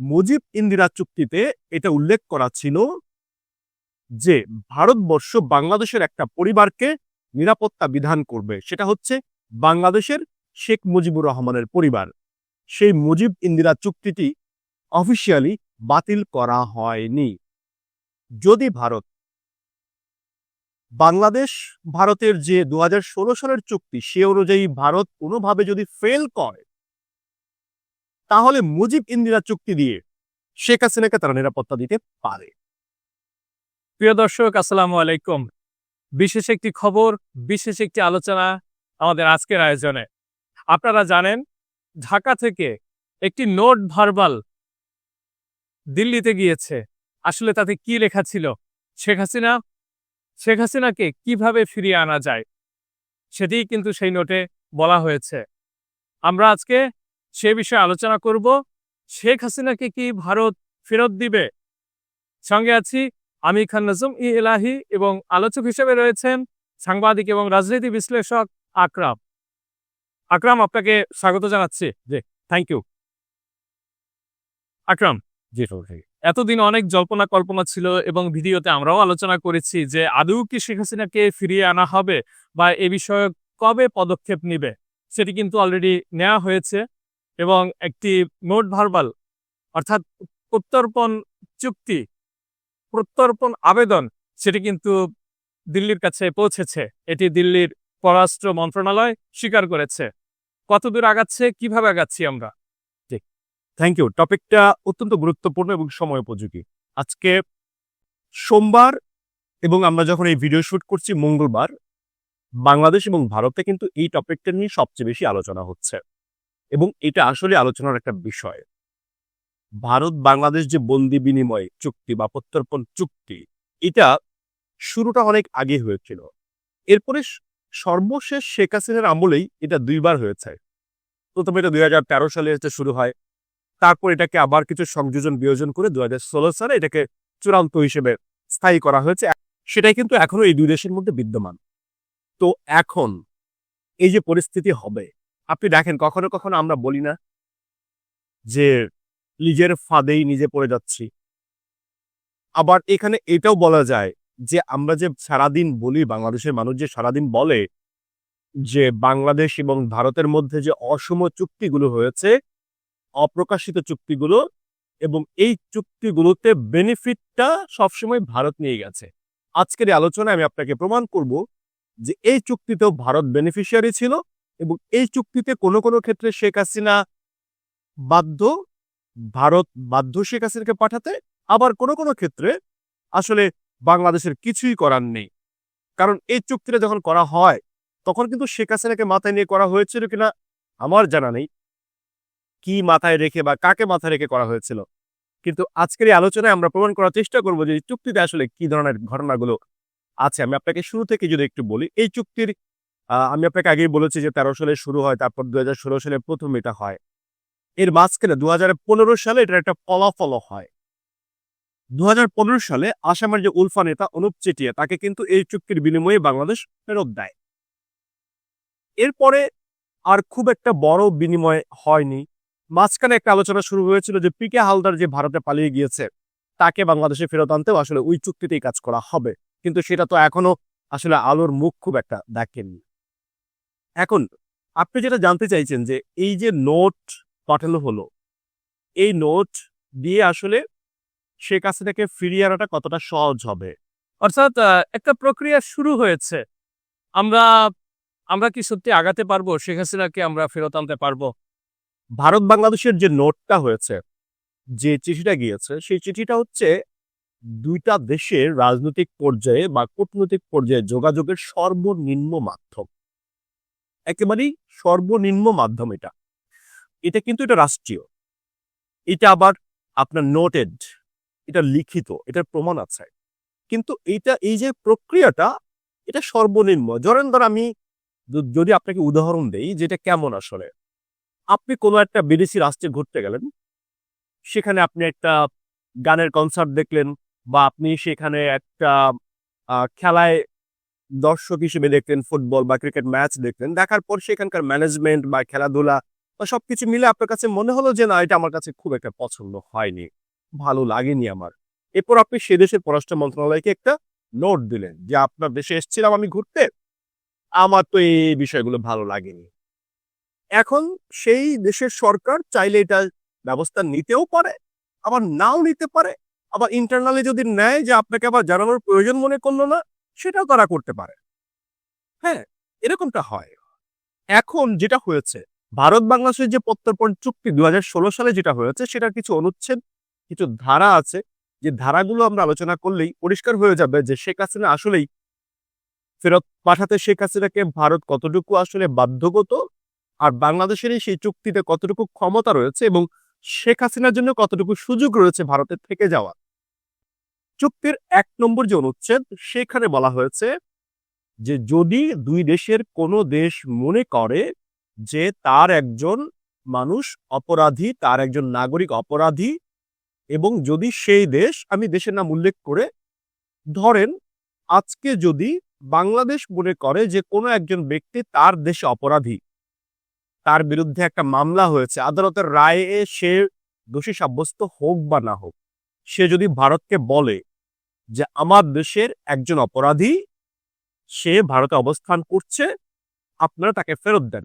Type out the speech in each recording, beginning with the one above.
মুজিব ইন্দিরা চুক্তিতে এটা উল্লেখ করা ছিল যে ভারতবর্ষ বাংলাদেশের একটা পরিবারকে নিরাপত্তা বিধান করবে। সেটা হচ্ছে বাংলাদেশের শেখ মুজিবুর রহমানের পরিবার। সেই মুজিব ইন্দিরা চুক্তিটি অফিসিয়ালি বাতিল করা হয়নি। যদি ভারত বাংলাদেশ ভারতের যে দু হাজার ষোলো সালের চুক্তি সে অনুযায়ী ভারত কোনোভাবে যদি ফেল করে তাহলে মুজিব ইন্দিরা চুক্তি দিয়ে শেখ হাসিনাকে তারা নিরাপত্তা দিতে পারে। প্রিয় দর্শক, আসসালামু আলাইকুম। বিশেষ একটি খবর, বিশেষ একটি আলোচনা আমাদের আজকের আয়োজনে। আপনারা জানেন, ঢাকা থেকে একটি নোট ভার্বাল দিল্লিতে গিয়েছে। আসলে তাতে কি লেখা ছিল? শেখ হাসিনা, শেখ হাসিনাকে কীভাবে ফিরিয়ে আনা যায়? সেটিই কিন্তু সেই নোটে বলা হয়েছে। আমরা আজকে সে বিষয়ে আলোচনা করব। শেখ হাসিনাকে কি ভারত ফেরত দিবে? সঙ্গে আছি আমি খান নজম ই এলাহি এবং আলোচক হিসেবে রয়েছেন সাংবাদিক এবং রাজনীতি বিশ্লেষক আকরাম। আকরাম আপনাকে স্বাগত জানাচ্ছি। জি থ্যাংক ইউ আকরাম জি এতদিন অনেক জল্পনা কল্পনা ছিল এবং ভিডিওতে আমরাও আলোচনা করেছি যে আদৌ কি শেখ হাসিনাকে ফিরিয়ে আনা হবে বা এ বিষয়ে কবে পদক্ষেপ নিবে সেটি কিন্তু অলরেডি নেওয়া হয়েছে। এবং একটি নোট ভার্বাল, অর্থাৎ প্রত্যর্পণ চুক্তি, প্রত্যর্পণ আবেদন, সেটি কিন্তু দিল্লির কাছে পৌঁছেছে। এটি দিল্লির পররাষ্ট্র মন্ত্রণালয় স্বীকার করেছে। কতদূর আগাচ্ছে, কীভাবে আগাচ্ছি আমরা? ঠিক। থ্যাংক ইউ টপিকটা অত্যন্ত গুরুত্বপূর্ণ এবং সময় উপযোগী। আজকে সোমবার এবং আমরা যখন এই ভিডিও শুট করছি, মঙ্গলবার, বাংলাদেশ এবং ভারতে কিন্তু এই টপিকটা নিয়ে সবচেয়ে বেশি আলোচনা হচ্ছে। এবং এটা আসলে আলোচনার একটা বিষয়। ভারত বাংলাদেশ যে বন্দি বিনিময় চুক্তি বা প্রত্যর্পণ চুক্তি, এটা শুরুটা অনেক আগে হয়েছিল। এরপরে সর্বশেষ শেখ হাসিনার আমলেই এটা দুইবার হয়েছে। প্রথমে এটা দুই হাজার তেরো সালে এটা শুরু হয়, তারপর এটাকে আবার কিছু সংযোজন বিয়োজন করে দু হাজার ষোলো সালে এটাকে চূড়ান্ত হিসেবে স্থায়ী করা হয়েছে। সেটাই কিন্তু এখনও এই দুই দেশের মধ্যে বিদ্যমান। তো এখন এই যে পরিস্থিতি হবে আপনি দেখেন, কখনো কখনো আমরা বলি না যে নিজের ফাঁদেই নিজে পড়ে যাচ্ছি। আবার এখানে এটাও বলা যায় যে আমরা যে সারাদিন বলি, বাংলাদেশের মানুষ যে সারাদিন বলে যে বাংলাদেশ এবং ভারতের মধ্যে যে অসম চুক্তিগুলো হয়েছে, অপ্রকাশিত চুক্তিগুলো এবং এই চুক্তিগুলোতে বেনিফিটটা সবসময় ভারত নিয়ে গেছে। আজকের এই আলোচনায় আমি আপনাকে প্রমাণ করব যে এই চুক্তিতেও ভারত বেনিফিশিয়ারি ছিল এবং এই চুক্তিতে কোনো কোনো ক্ষেত্রে শেখ হাসিনা বাধ্য, ভারত বাধ্য শেখ হাসিনাকে পাঠাতে, আবার কোনো কোনো ক্ষেত্রে আসলে বাংলাদেশের কিছুই করার নেই। কারণ এই চুক্তিটা যখন করা হয়, তখন কিন্তু শেখ হাসিনাকে মাথায় নিয়ে করা হয়েছিল কিনা আমার জানা নেই। কি মাথায় রেখে বা কাকে মাথায় রেখে করা হয়েছিল। কিন্তু আজকের এই আলোচনায় আমরা প্রমাণ করার চেষ্টা করব যে চুক্তিতে আসলে কি ধরনের ঘটনাগুলো আছে। আমি আপনাকে শুরু থেকে যদি একটু বলি, এই চুক্তির আমি আপনাকে আগেই বলেছি যে তেরো সালে শুরু হয়, তারপর দু হাজার ষোলো সালে প্রথম এটা হয়। এর মাঝখানে দু হাজার পনেরো সালে এটার একটা ফলাফল হয়। দু হাজার পনেরো সালে আসামের যে উলফা নেতা অনুপ চেটিয়া, তাকে কিন্তু এই চুক্তির বিনিময়ে বাংলাদেশ ফেরত দেয়। এরপরে আর খুব একটা বড় বিনিময় হয়নি। মাঝখানে একটা আলোচনা শুরু হয়েছিল যে পিকে হালদার যে ভারতে পালিয়ে গিয়েছে, তাকে বাংলাদেশে ফেরত আনতেও আসলে ওই চুক্তিতেই কাজ করা হবে। কিন্তু সেটা তো এখনও আসলে আলোর মুখ খুব একটা দেখেননি। এখন আপনি যেটা জানতে চাইছেন যে এই যে নোট পাঠানো হলো, এই নোট দিয়ে আসলে সে শেখ হাসিনাকে ফিরিয়ে আনাটা কতটা সহজ হবে? অর্থাৎ একটা প্রক্রিয়া শুরু হয়েছে। আমরা আমরা কি সত্যি আগাতে পারব? শেখ হাসিনাকে আমরা ফেরত আনতে পারব? ভারত বাংলাদেশের যে নোটটা হয়েছে, যে চিঠিটা গিয়েছে, সেই চিঠিটা হচ্ছে দুইটা দেশের রাজনৈতিক পর্যায়ে বা কূটনৈতিক পর্যায়ে যোগাযোগের সর্বনিম্ন মাধ্যম। একেবারেই সর্বনিম্ন মাধ্যম এটা। এটা কিন্তু এটা রাষ্ট্রীয়। এটা আবার আপনার নোটেড এটা লিখিত, এটার প্রমাণ আছে। কিন্তু এইটা, এই যে প্রক্রিয়াটা, এটা সর্বনিম্ন। ধরেন, ধর আমি যদি আপনাকে উদাহরণ দেই যেটা কেমন আসলে। আপনি কোনো একটা বিদেশি রাষ্ট্রে ঘুরতে গেলেন, সেখানে আপনি একটা গানের কনসার্ট দেখলেন বা আপনি সেখানে একটা খেলায় দর্শক হিসেবে দেখতেন ফুটবল বা ক্রিকেট ম্যাচ দেখতেন। দেখার পর সেখানকার ম্যানেজমেন্ট বা খেলাধুলা বা সবকিছু মিলে আপনার কাছে মনে হলো যে, না, এটা আমার কাছে খুব একটা পছন্দ হয়নি, ভালো লাগেনি আমার। এরপর আপনি সে দেশের পররাষ্ট্র মন্ত্রণালয়কে একটা নোট দিলেন যে, আপনার দেশে এসেছিলাম আমি ঘুরতে, আমার তো এই বিষয়গুলো ভালো লাগেনি। এখন সেই দেশের সরকার চাইলে এটা ব্যবস্থা নিতেও পারে, আবার নাও নিতে পারে, আবার ইন্টারনালি যদি নেয় যে, আপনাকে আবার জানানোর প্রয়োজন মনে করল না সেটাও তারা করতে পারে। হ্যাঁ এরকমটা হয়। এখন যেটা হয়েছে, ভারত বাংলাদেশের যে প্রত্যর্পণ চুক্তি দুই হাজার ষোলো সালে যেটা হয়েছে, সেটার কিছু অনুচ্ছেদ, কিছু ধারা আছে। যে ধারাগুলো আমরা আলোচনা করলেই পরিষ্কার হয়ে যাবে যে শেখ হাসিনা আসলেই ফেরত পাঠাতে শেখ হাসিনাকে ভারত কতটুকু আসলে বাধ্যগত আর বাংলাদেশের সেই চুক্তিতে কতটুকু ক্ষমতা রয়েছে এবং শেখ হাসিনার জন্য কতটুকু সুযোগ রয়েছে ভারতের থেকে যাওয়া চুক্তির এক নম্বর যে অনুচ্ছেদ, সেখানে বলা হয়েছে যে যদি দুই দেশের কোনো দেশ মনে করে যে তার একজন মানুষ অপরাধী, তার একজন নাগরিক অপরাধী এবং যদি সেই দেশ, আমি দেশের নাম উল্লেখ করে ধরেন আজকে যদি বাংলাদেশ মনে করে যে কোনো একজন ব্যক্তি তার দেশে অপরাধী, তার বিরুদ্ধে একটা মামলা হয়েছে, আদালতের রায়ে সে দোষী সাব্যস্ত হোক বা না হোক, সে যদি ভারতকে বলে যে আমার দেশের একজন অপরাধী, সে ভারতে অবস্থান করছে, আপনারা তাকে ফেরত দেন।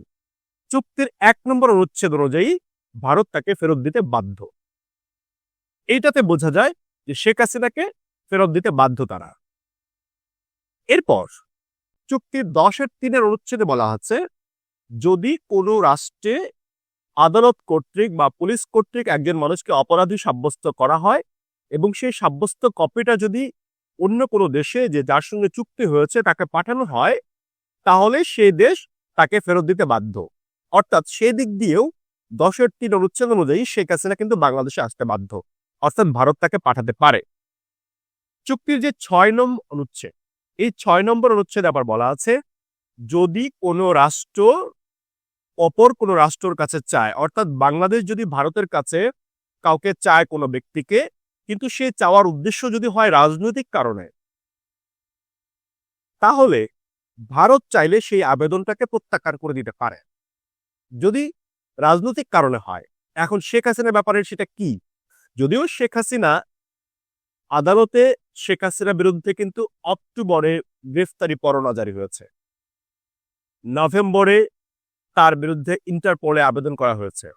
চুক্তির এক নম্বর অনুচ্ছেদ অনুযায়ী ভারত তাকে ফেরত দিতে বাধ্য। এইটাতে বোঝা যায় যে শেখ হাসিনাকে ফেরত দিতে বাধ্য তারা। এরপর চুক্তির দশের তিনের অনুচ্ছেদে বলা আছে, যদি কোনো রাষ্ট্রে আদালত কর্তৃক বা পুলিশ কর্তৃক একজন মানুষকে অপরাধী সাব্যস্ত করা হয় এবং সেই সাব্যস্ত কপিটা যদি অন্য কোনো দেশে যে যার সঙ্গে চুক্তি হয়েছে তাকে পাঠানো হয়, তাহলে সেই দেশ তাকে ফেরত দিতে বাধ্য। অর্থাৎ সেদিক দিয়েও দশের তিন অনুচ্ছেদ অনুযায়ী শেখ হাসিনা কিন্তু বাংলাদেশে আসতে বাধ্য। অর্থাৎ ভারত তাকে পাঠাতে পারে। চুক্তির যে ছয় নম্বর অনুচ্ছেদ, এই ছয় নম্বর অনুচ্ছেদে আবার বলা আছে, যদি কোনো রাষ্ট্র অপর কোনো রাষ্ট্রের কাছে চায়, অর্থাৎ বাংলাদেশ যদি ভারতের কাছে কাউকে চায় কোনো ব্যক্তিকে কিন্তু সে চাওয়ার উদ্দেশ্য যদি হয় রাজনৈতিক কারণে, তাহলে ভারত চাইলে সেই আবেদনটাকে প্রত্যাখ্যান করে দিতে পারে। যদি রাজনৈতিক কারণে হয়, এখন শেখ হাসিনার ব্যাপারে সেটা কি? যদিও শেখ হাসিনা আদালতে শেখ হাসিনার বিরুদ্ধে কিন্তু অক্টোবরে গ্রেফতারি পরোয়ানা জারি হয়েছে। নভেম্বরে তার বিরুদ্ধে ইন্টারপোলে আবেদন করা হয়েছে।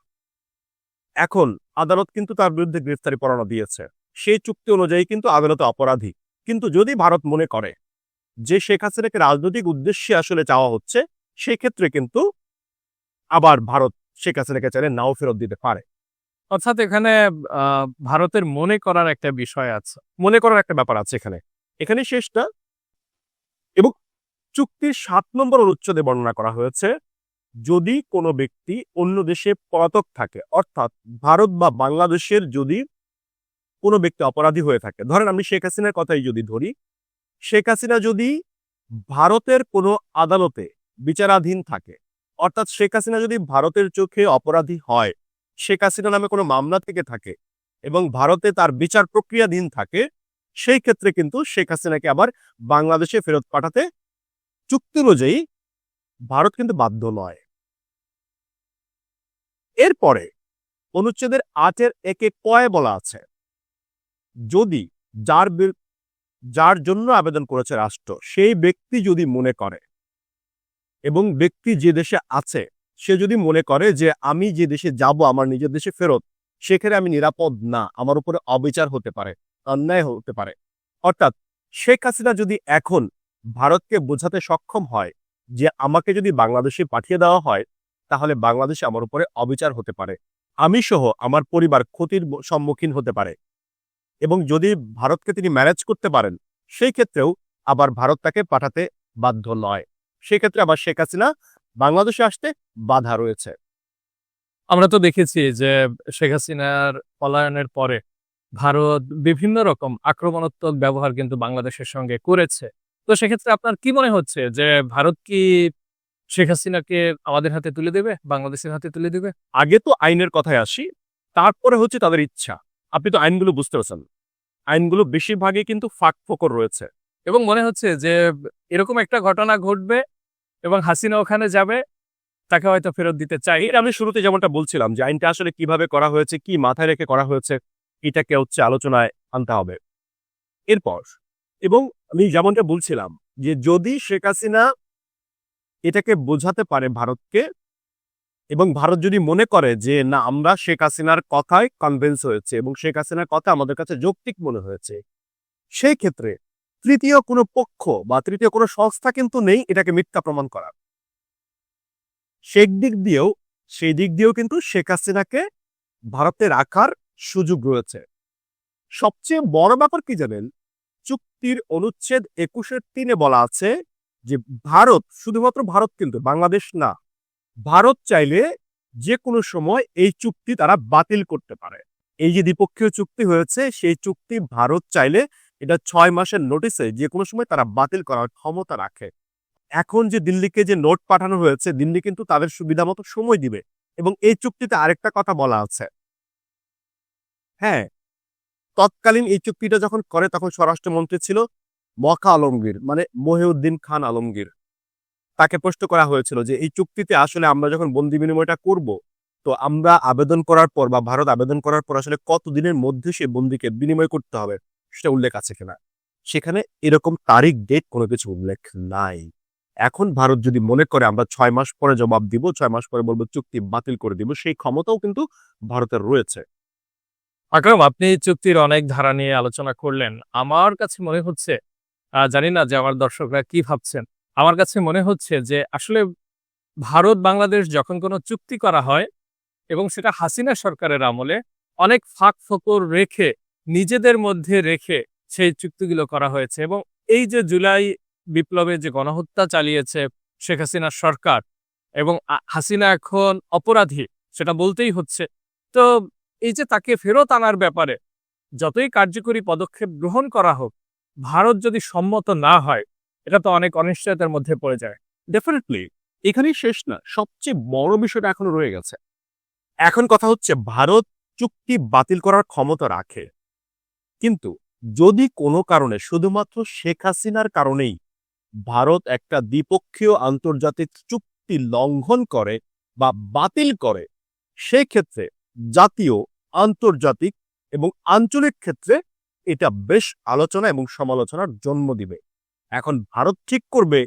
এখন আদালত কিন্তু তার বিরুদ্ধে গ্রেফতারি পরোয়ানা দিয়েছে। সেই চুক্তি অনুযায়ী কিন্তু আদালতে অপরাধী। কিন্তু যদি ভারত মনে করে যে শেখ হাসিনাকে রাজনৈতিক উদ্দেশ্যে আসলে চাওয়া হচ্ছে সেই ক্ষেত্রে কিন্তু আবার ভারত শেখ হাসিনাকে চাইলে নাও ফেরত দিতে পারে। অর্থাৎ এখানে ভারতের মনে করার একটা বিষয় আছে, মনে করার একটা ব্যাপার আছে এখানে। এখানে শেষটা এবং চুক্তির সাত নম্বর অনুচ্ছেদে বর্ণনা করা হয়েছে, যদি কোনো ব্যক্তি অন্য দেশে পলাতক থাকে, অর্থাৎ ভারত বা বাংলাদেশের যদি কোনো ব্যক্তি অপরাধী হয়ে থাকে। ধরেন আমি শেখ হাসিনার কথাই যদি ধরি, শেখ হাসিনা যদি ভারতের কোনো আদালতে বিচারাধীন থাকে, অর্থাৎ শেখ হাসিনা যদি ভারতের চোখে অপরাধী হয়, শেখ হাসিনা নামে কোনো মামলা থেকে থাকে এবং ভারতে তার বিচার প্রক্রিয়াধীন থাকে, সেই ক্ষেত্রে কিন্তু শেখ হাসিনাকে আবার বাংলাদেশে ফেরত পাঠাতে চুক্তি অনুযায়ী ভারত কিন্তু বাধ্য নয়। এরপরে অনুচ্ছেদের আটের একে কয় বলা আছে? যদি যার যার জন্য আবেদন করেছে রাষ্ট্র, সেই ব্যক্তি যদি মনে করে এবং ব্যক্তি যে দেশে আছে, সে যদি মনে করে যে আমি যে দেশে যাব, আমার নিজের দেশে ফেরত, সেখানে আমি নিরাপদ না, আমার উপরে অবিচার হতে পারে, অন্যায় হতে পারে। অর্থাৎ শেখ হাসিনা যদি এখন ভারতকে বোঝাতে সক্ষম হয় যে আমাকে যদি বাংলাদেশে পাঠিয়ে দেওয়া হয়, তাহলে বাংলাদেশে আমার উপরে অবিচার হতে পারে। আমি সহ আমার পরিবার ক্ষতির সম্মুখীন হতে পারে। এবং যদি ভারতকে তিনি ম্যানেজ করতে পারেন সেই ক্ষেত্রেও আবার ভারত তাকে পাঠাতে বাধ্য নয়। সেক্ষেত্রে আবার শেখ হাসিনা বাংলাদেশে আসতে বাধা রয়েছে। আমরা তো দেখেছি যে শেখ হাসিনার পলায়নের পরে ভারত বিভিন্ন রকম আক্রমণাত্মক ব্যবহার কিন্তু বাংলাদেশের সঙ্গে করেছে। তো সেক্ষেত্রে আপনার কি মনে হচ্ছে যে ভারত কি শেখ হাসিনাকে আমাদের হাতে তুলে দেবে বাংলাদেশের হাতে তুলে দেবে? আগে তো আইনের কথায় আসি তারপরে হচ্ছে তাদের ইচ্ছা। আপনি তো আইনগুলো বুঝতে পারছেন। আইনগুলো বেশিরভাগই কিন্তু ফাঁক ফোকর রয়েছে। এবং মনে হচ্ছে যে এরকম একটা ঘটনা ঘটবে এবং হাসিনা ওখানে যাবে, তাকে হয়তো ফেরত দিতে চাই। এর আমি শুরুতে যেমনটা বলছিলাম যে আইনটা আসলে কীভাবে করা হয়েছে, কি মাথায় রেখে করা হয়েছে, এটাকে হচ্ছে আলোচনায় আনতে হবে। এরপর, এবং আমি যেমনটা বলছিলাম যে যদি শেখ হাসিনা এটাকে বোঝাতে পারে ভারতকে এবং ভারত যদি মনে করে যে, না, আমরা শেখ হাসিনার কথায় কনভিন্স হয়েছে এবং শেখ হাসিনার কথা আমাদের কাছে যৌক্তিক মনে হয়েছে, সেই ক্ষেত্রে তৃতীয় কোনো পক্ষ বা তৃতীয় কোনো সংস্থা কিন্তু নেই এটাকে মিথ্যা প্রমাণ করার। সেই দিক দিয়েও, সেই দিক দিয়েও কিন্তু শেখ হাসিনাকে ভারতে রাখার সুযোগ রয়েছে। সবচেয়ে বড় ব্যাপার কি জানেন? চুক্তির অনুচ্ছেদ একুশের তিনে বলা আছে যে, ভারত, শুধুমাত্র ভারত কিন্তু, বাংলাদেশ না ভারত চাইলে যে কোনো সময় এই চুক্তি তারা বাতিল করতে পারে। এই যে দ্বিপক্ষীয় চুক্তি হয়েছে, সেই চুক্তি ভারত চাইলে এটা ছয় মাসের নোটিসে যে কোনো সময় তারা বাতিল করার ক্ষমতা রাখে। এখন যে দিল্লিকে যে নোট পাঠানো হয়েছে, দিল্লি কিন্তু তাদের সুবিধা মতো সময় দিবে এবং এই চুক্তিতে আরেকটা কথা বলা আছে। হ্যাঁ তৎকালীন এই চুক্তিটা যখন করে তখন স্বরাষ্ট্রমন্ত্রী ছিল মখা আলমগীর মানে মহিউদ্দিন খান আলমগীর। তাকে প্রশ্ন করা হয়েছিল যে, এই চুক্তিতে আসলে আমরা যখন বন্দি বিনিময়টা করব, তো আমরা আবেদন করার পর বা ভারত আবেদন করার পর আসলে কত দিনের মধ্যে সে বন্দিকে বিনিময় করতে হবে? সেটা উল্লেখ আছে কিনা? সেখানে এরকম তারিখ ডেট কোনো কিছু উল্লেখ নাই। এখন ভারত যদি মনে করে আমরা ছয় মাস পরে জবাব দিব, ছয় মাস পরে বলব চুক্তি বাতিল করে দিব, সেই ক্ষমতাও কিন্তু ভারতের রয়েছে। আকরাম, আপনি এই চুক্তির অনেক ধারা নিয়ে আলোচনা করলেন। আমার কাছে মনে হচ্ছে জানি না যে আমার দর্শকরা কি ভাবছেন। আমার কাছে মনে হচ্ছে যে আসলে ভারত, বাংলাদেশ যখন কোনো চুক্তি করা হয় এবং সেটা হাসিনা সরকারের আমলে অনেক ফাঁক ফোকর রেখে, নিজেদের মধ্যে রেখে সেই চুক্তিগুলো করা হয়েছে এবং এই যে জুলাই বিপ্লবে যে গণহত্যা চালিয়েছে শেখ হাসিনার সরকার এবং হাসিনা এখন অপরাধী সেটা বলতেই হচ্ছে। তো এই যে তাকে ফেরত আনার ব্যাপারে যতই কার্যকরী পদক্ষেপ গ্রহণ করা হোক, ভারত যদি সম্মত না হয় এটা তো অনেক অনিশ্চয়তার মধ্যে পড়ে যায়। ডেফিনেটলি এখানেই শেষ না, সবচেয়ে বড় বিষয়টা এখনও রয়ে গেছে। এখন কথা হচ্ছে ভারত চুক্তি বাতিল করার ক্ষমতা রাখে। কিন্তু যদি কোনো কারণে, শুধুমাত্র শেখ হাসিনার কারণেই ভারত একটা দ্বিপক্ষীয় আন্তর্জাতিক চুক্তি লঙ্ঘন করে বা বাতিল করে, সেক্ষেত্রে জাতীয়, আন্তর্জাতিক এবং আঞ্চলিক ক্ষেত্রে এটা বেশ আলোচনা এবং সমালোচনার জন্ম দিবে। এখন ভারত ঠিক করবে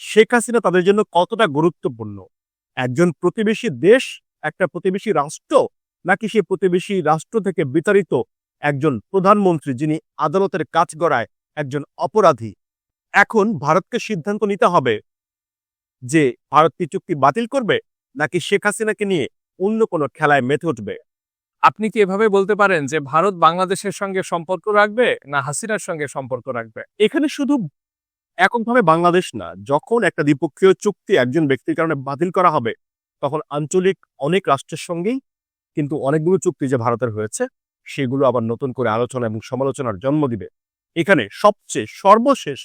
শেখ হাসিনা তাদের জন্য কতটা গুরুত্বপূর্ণ? একজন প্রতিবেশী দেশ, একটা প্রতিবেশী রাষ্ট্র, নাকি সেই প্রতিবেশী রাষ্ট্র থেকে বিতাড়িত একজন প্রধানমন্ত্রী যিনি আদালতের কাজ গড়ায় একজন অপরাধী? এখন ভারতকে সিদ্ধান্ত নিতে হবে যে ভারত কি চুক্তি বাতিল করবে, নাকি শেখ হাসিনাকে নিয়ে অন্য কোনো খেলায় মেতে উঠবে? আপনি কি এভাবে বলতে পারেন যে ভারত বাংলাদেশের সঙ্গে সম্পর্ক রাখবে, না হাসিনার সঙ্গে সম্পর্ক রাখবে? এখানে শুধু এককভাবে বাংলাদেশ না, যখন একটা দ্বিপক্ষীয় চুক্তি একজন ব্যক্তির কারণে বাতিল করা হবে, তখন আঞ্চলিক অনেক রাষ্ট্রের সঙ্গেই কিন্তু অনেকগুলো চুক্তি যে ভারতের হয়েছে, সেগুলো আবার নতুন করে আলোচনা এবং সমালোচনার জন্ম দিবে। এখানে সবচেয়ে সর্বশেষ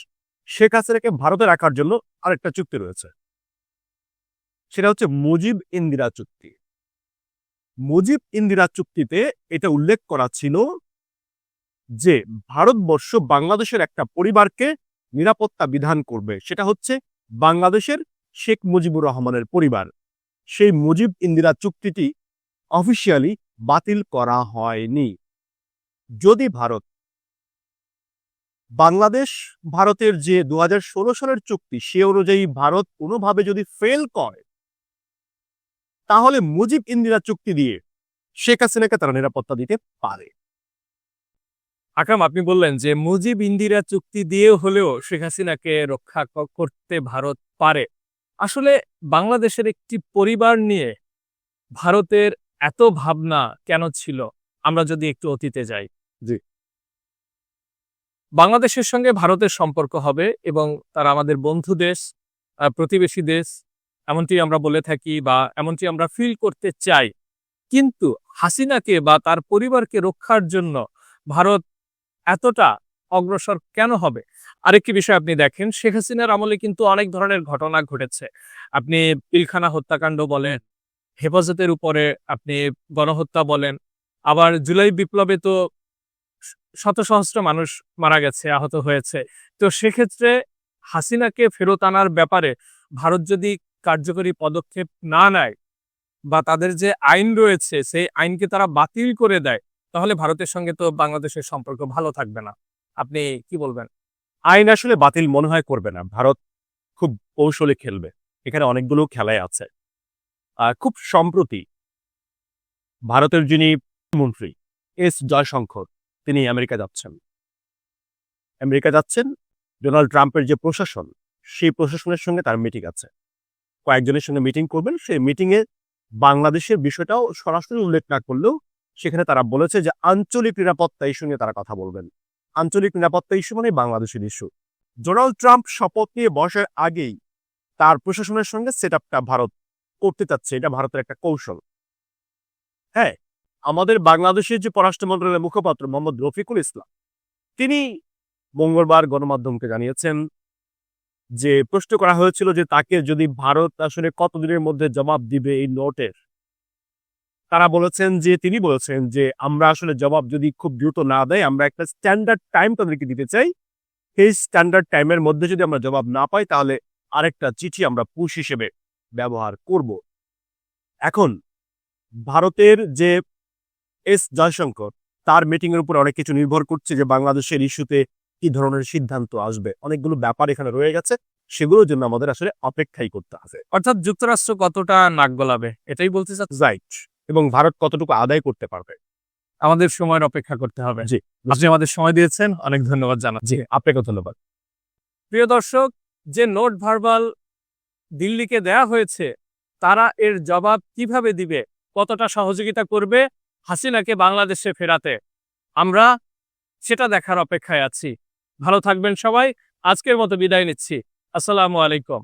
শেখ হাসিনাকে ভারতে রাখার জন্য আরেকটা চুক্তি রয়েছে। সেটা হচ্ছে মুজিব ইন্দিরা চুক্তি। মুজিব ইন্দিরা চুক্তিতে এটা উল্লেখ করা ছিল যে ভারতবর্ষ বাংলাদেশের একটা পরিবারকে নিরাপত্তা বিধান করবে। সেটা হচ্ছে বাংলাদেশের শেখ মুজিবুর রহমানের পরিবার। সেই মুজিব ইন্দিরা চুক্তিটি অফিসিয়ালি বাতিল করা হয়নি। যদি ভারত বাংলাদেশ ভারতের যে দু হাজার ষোলো সালের চুক্তি, সে অনুযায়ী ভারত কোনোভাবে যদি ফেল করে, তাহলে মুজিব ইন্দিরা চুক্তি দিয়ে শেখ হাসিনাকে তারা নিরাপত্তা দিতে পারে। আকরাম আপনি বললেন যে মুজিব ইন্দিরা চুক্তি দিয়ে হলেও শেখ হাসিনাকে রক্ষা করতে ভারত পারে। আসলে বাংলাদেশের একটি পরিবার নিয়ে ভারতের এত ভাবনা কেন ছিল? আমরা যদি একটু অতীতে যাই। জি। বাংলাদেশের সঙ্গে ভারতের সম্পর্ক হবে এবং তারা আমাদের বন্ধু দেশ প্রতিবেশী দেশ এমনটি আমরা বলে থাকি বা এমনটি আমরা ফিল করতে চাই। কিন্তু হাসিনাকে বা তার পরিবারকে রক্ষার জন্য ভারত এতটা অগ্রসর কেন হবে? আরেকটি বিষয় আপনি দেখেন, শেখ হাসিনার আমলে কিন্তু অনেক ধরনের ঘটনা ঘটেছে। আপনি পিলখানা হত্যাকাণ্ড বলেন, হেফাজতের উপরে আপনি গণহত্যা বলেন, আবার জুলাই বিপ্লবে তো শত সহস্র মানুষ মারা গেছে, আহত হয়েছে। তো সেক্ষেত্রে হাসিনাকে ফেরত আনার ব্যাপারে ভারত যদি কার্যকরী পদক্ষেপ না নেয়, বা তাদের যে আইন রয়েছে, সেই আইনকে তারা বাতিল করে দেয় তাহলে ভারতের সঙ্গে তো বাংলাদেশের সম্পর্ক ভালো থাকবে না। আপনি কি বলবেন? আইন আসলে বাতিল মনে হয় করবে না। ভারত খুব কৌশলে খেলবে। এখানে অনেকগুলো খেলায় আছে। খুব সম্প্রতি ভারতের যিনি মন্ত্রী এস জয়শঙ্কর, তিনি আমেরিকা যাচ্ছেন। আমেরিকা যাচ্ছেন, ডোনাল্ড ট্রাম্পের যে প্রশাসন, সেই প্রশাসনের সঙ্গে তার মিটিং আছে। কয়েকজনের সঙ্গে মিটিং করবেন। সেই মিটিংয়ে বাংলাদেশের বিষয়টাও সরাসরি উল্লেখ না করলেও সেখানে তারা বলেছে যে আঞ্চলিক নিরাপত্তা ইস্যু নিয়ে তারা কথা বলবেন। আঞ্চলিক নিরাপত্তা ইস্যু মানে বাংলাদেশের ইস্যু। ডোনাল্ড ট্রাম্প শপথ নিয়ে বসার আগেই তার প্রশাসনের সঙ্গে সেট ভারত করতে চাচ্ছে। এটা ভারতের একটা কৌশল। হ্যাঁ আমাদের বাংলাদেশের যে পররাষ্ট্র মন্ত্রণালয়ের মুখপাত্র মোহাম্মদ রফিকুল ইসলাম, তিনি মঙ্গলবার গণমাধ্যমকে জানিয়েছেন যে প্রশ্ন করা হয়েছিল যে তাকে যদি ভারত আসলে কতদিনের মধ্যে জবাব দিবে এই নোটের। তারা বলেছেন যে তিনি বলেছেন যে আমরা আসলে জবাব যদি খুব দ্রুত না দেয় আমরা একটা স্ট্যান্ডার্ড টাইম তাদেরকে দিতে চাই। সেই স্ট্যান্ডার্ড টাইমের মধ্যে যদি আমরা জবাব না পাই তাহলে আরেকটা চিঠি আমরা পুশ হিসেবে ব্যবহার করব। এখন ভারতের যে এস জয়শঙ্কর তার মিটিং এর উপর অনেক কিছু নির্ভর করছে যে বাংলাদেশের ইস্যুতে কি ধরনের সিদ্ধান্ত আসবে। অনেকগুলো ব্যাপার এখানে রয়ে গেছে সেগুলোর জন্য আমাদের আসলে অপেক্ষাই করতে হবে। অর্থাৎ যুক্তরাষ্ট্র কতটা নাক গলাবে এটাই বলতে চাচ্ছি? রাইট এবং ভারত কতটুকু আদায় করতে পারবে? আমাদের সময়ের অপেক্ষা করতে হবে। জি। আপনি আমাদের সময় দিয়েছেন অনেক ধন্যবাদ জানাচ্ছি। জি আপনাকে ধন্যবাদ। প্রিয় দর্শক যে নোট ভার্বাল দিল্লিকে দেয়া হয়েছে তারা এর জবাব কীভাবে দিবে কতটা সহযোগিতা করবে হাসিনাকে বাংলাদেশে ফেরাতে? আমরা সেটা দেখার অপেক্ষায় আছি। ভালো থাকবেন সবাই। আজকের মতো বিদায় নিচ্ছি। আসসালামু আলাইকুম।